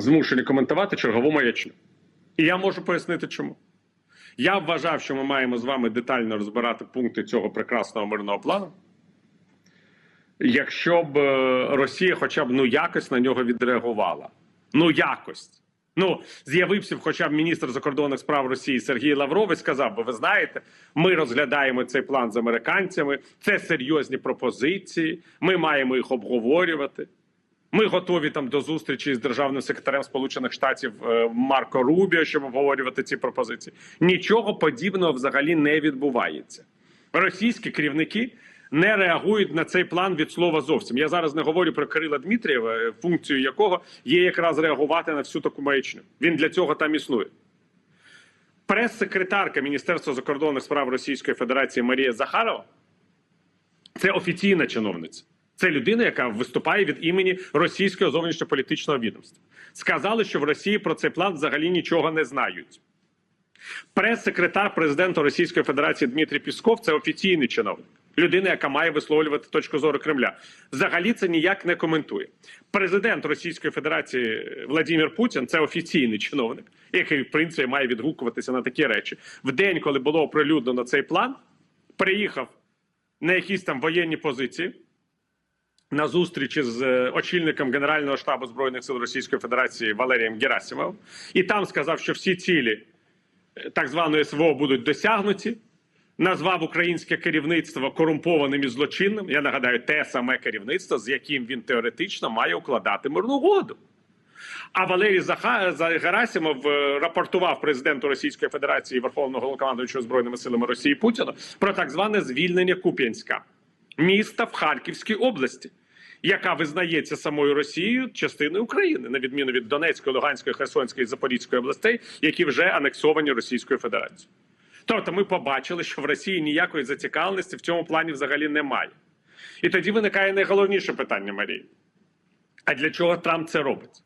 змушені коментувати чергову маячню. І я можу пояснити, чому. Я вважав, що ми маємо з вами детально розбирати пункти цього прекрасного мирного плану. Якщо б е, Росія хоча б ну якось на нього відреагувала. Ну якось. Ну, з'явився б хоча б міністр закордонних справ Росії Сергій Лавров і сказав би: ви знаєте, ми розглядаємо цей план з американцями, це серйозні пропозиції, ми маємо їх обговорювати. Ми готові там до зустрічі з державним секретарем Сполучених Штатів е, Марко Рубіо, щоб обговорювати ці пропозиції. Нічого подібного взагалі не відбувається. Російські керівники не реагують на цей план від слова зовсім. Я зараз не говорю про Кирила Дмитрієва, е, функцію якого є якраз реагувати на всю таку маячню. Він для цього там існує. Прес-секретарка Міністерства закордонних справ Російської Федерації Марія Захарова це офіційна чиновниця. Це людина, яка виступає від імені російського зовнішньополітичного відомства. Сказали, що в Росії про цей план взагалі нічого не знають. Прес-секретар президента Російської Федерації Дмитрій Пісков це офіційний чиновник, людина, яка має висловлювати точку зору Кремля. Взагалі це ніяк не коментує. Президент Російської Федерації Владимир Путін це офіційний чиновник, який в принципі має відгукуватися на такі речі. В день, коли було оприлюднено цей план, приїхав на якісь там воєнні позиції. На зустрічі з е, очільником Генерального штабу збройних сил Російської Федерації Валерієм Герасимовим, і там сказав, що всі цілі е, так званої СВО будуть досягнуті. Назвав українське керівництво корумпованим і злочинним. Я нагадаю, те саме керівництво, з яким він теоретично має укладати мирну угоду. А Валерій. Герасимов е, рапортував президенту Російської Федерації Верховного Головнокомандуючого збройними силами Росії Путіну про так зване звільнення Куп'янська, міста в Харківській області, яка визнається самою Росією частиною України, на відміну від Донецької, Луганської, Херсонської і Запорізької областей, які вже анексовані Російською Федерацією. Тобто, ми побачили, що в Росії ніякої зацікавленості в цьому плані взагалі немає. І тоді виникає найголовніше питання, Марії. А для чого Трамп це робить?